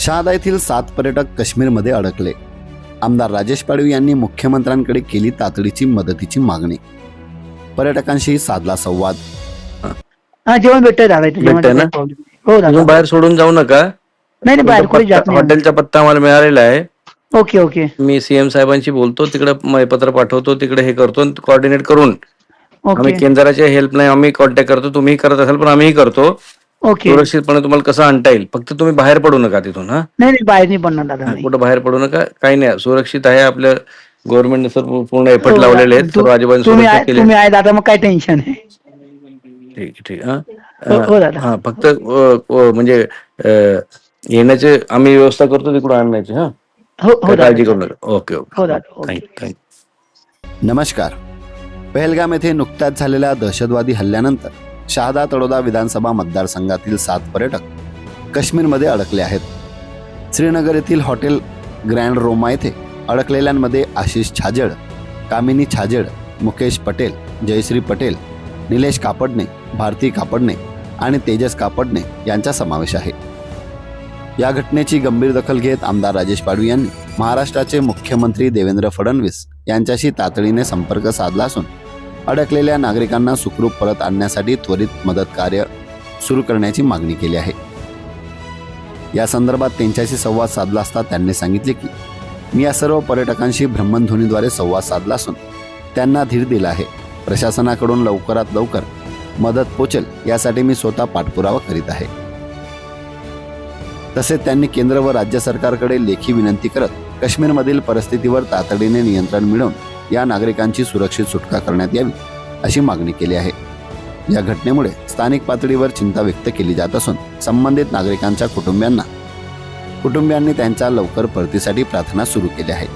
शहादा येथील सात पर्यटक काश्मीरमध्ये अडकले. आमदार राजेश पाडवी यांनी मुख्यमंत्र्यांकडे केली तातडीची मदतीची मागणी. पर्यटकांशी साधला संवाद. हा जेवण भेटतंय दादा ना? हो दादा. अजून बाहेर सोडून जाऊ नका. नाही नाही बाहेर जात नाही. हॉटेलचा पत्ता आम्हाला मिळालेला आहे. Okay okay. मी सीएम साहेबांशी बोलतो तिकडे पत्र पाठवतो तिकडे हे करतो कॉर्डिनेट करून. आम्ही ओके. केंद्राच्या हेल्पलाईन आम्ही कॉन्टॅक्ट करतो तुम्ही करत असाल पण आम्हीही करतो. ओके. सुरक्षितपणे तुम्हाला कसं आणता येईल? फक्त तुम्ही बाहेर पडू नका तिथून हा? नाही नाही बाहेर नाही पडणार दादा नाही. कुठं बाहेर पडू नका. काही नाही सुरक्षित आहे आपलं गव्हर्नमेंटने सर पूर्ण एफर्ट हो, लावलेले आहेत. तू- तुम्ही सुरक्षा आहे- केली तुम्ही आहे दादा मग काय टेन्शन आहे? ठीक ठीक हा? हो- हो दादा. हा फक्त अ, अ, म्हणजे अ, येण्याचे आम्ही व्यवस्था करतो तिकडून आणण्याची हा? हो हो काळजी दादा. करू नका. Okay okay. हो दादा ओके. थँक्यू थँक्यू नमस्कार. पहलगाम येथे नुकत्याच झालेल्या दहशतवादी हल्ल्यानंतर शहादा तळोदा विधानसभा मतदारसंघातील सात पर्यटक काश्मीरमध्ये अडकले आहेत. श्रीनगर येथील हॉटेल ग्रँड रोमा येथे अडकलेल्यांमध्ये आशिष छाजेड कामिनी छाजेड मुकेश पटेल जयश्री पटेल निलेश कापडणे भारती कापडणे आणि तेजस कापडणे यांचा समावेश आहे. या घटनेची गंभीर दखल घेत आमदार राजेश पाडवी यांनी महाराष्ट्राचे मुख्यमंत्री देवेंद्र फडणवीस यांच्याशी तातडीने संपर्क साधला असून अडकलेल्या नागरिकांना सुखरूप परत आणण्यासाठी त्वरित मदत कार्य सुरू करण्याची मागणी केली आहे. या संदर्भात त्यांच्याशी संवाद साधला असता त्यांनी सांगितले की मी या सर्व पर्यटकांशी भ्रमणध्वनीद्वारे संवाद साधला असून त्यांना धीर दिला आहे. प्रशासनाकडून लवकरात लवकर मदत पोचेल यासाठी मी स्वतः पाठपुरावा करीत आहे. तसेच त्यांनी केंद्र व राज्य सरकारकडे लेखी विनंती करत काश्मीरमधील परिस्थितीवर तातडीने नियंत्रण मिळवून या नागरिकांची सुरक्षित सुटका करण्यात यावी अशी मागणी केली आहे. या घटनेमुळे स्थानिक पातळीवर चिंता व्यक्त केली जात असून संबंधित नागरिकांच्या कुटुंबियांना कुटुंबियांनी त्यांच्या लवकर परतीसाठी प्रार्थना सुरू केली आहे.